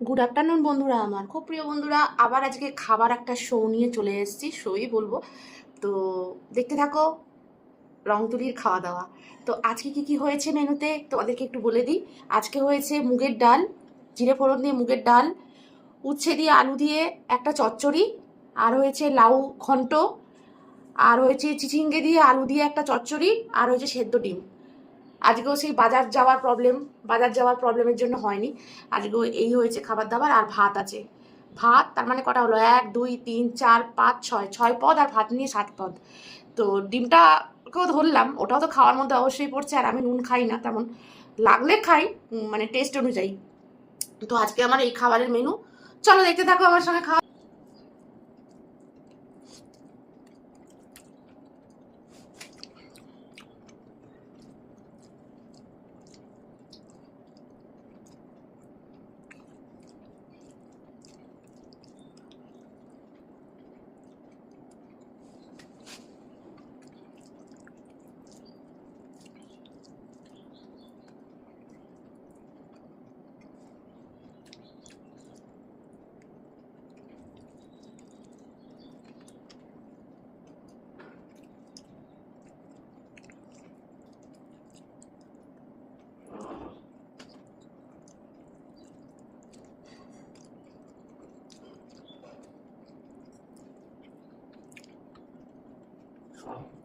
Good afternoon বন্ধুরা, আমার খুব প্রিয় বন্ধুরা। আবার আজকে খাবার একটা শো নিয়ে চলে এসেছি শোই বলব। তো দেখতে থাকো, রংতুলির খাওয়া দাওয়া তো আজকে কি কি হয়েছে মেনুতে, তোমাদেরকে একটু বলে দিই। আজকে হয়েছে মুগের ডাল, জিরে ফোড়ন দিয়ে মুগের ডাল, উচ্ছে দিয়ে আলু দিয়ে একটা চচ্চড়ি, আর হয়েছে লাউ ঘন্ট, আর হয়েছে চিচিঙ্গে দিয়ে আলু দিয়ে একটা চচ্চড়ি, আর হয়েছে সেদ্ধ ডিম। আজকেও সেই বাজার যাওয়ার প্রবলেম বাজার যাওয়ার প্রবলেমের জন্য হয়নি। আজকেও এই হয়েছে খাবার দাবার আর ভাত আছে। ভাত তার মানে কটা হলো? এক, দুই, তিন, চার, পাঁচ, ছয়। ছয় পদ আর ভাত নিয়ে সাত পদ। তো ডিমটাকেও ধরলাম, ওটাও তো খাওয়ার মধ্যে অবশ্যই পড়ছে আর আমি নুন খাই না তেমন। লাগলে খাই মানে টেস্ট অনুযায়ী। তো আজকে আমার এই খাবারের মেনু চলো দেখতে থাকো আমার সঙ্গে খাওয়া Wow.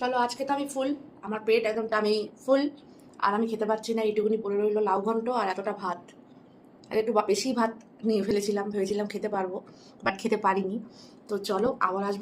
চলো, আজকে তো আমি ফুল, আমার পেট একদম আমি ফুল, আর আমি খেতে পারছি না, এইটুকুনি পড়ে রইল লাউ ঘন্ট আর এতটা ভাত। আর একটু বেশি ভাত নিয়ে ফেলেছিলাম, ভেবেছিলাম খেতে পারব, বাট খেতে পারিনি। তো চলো, আবার আসব।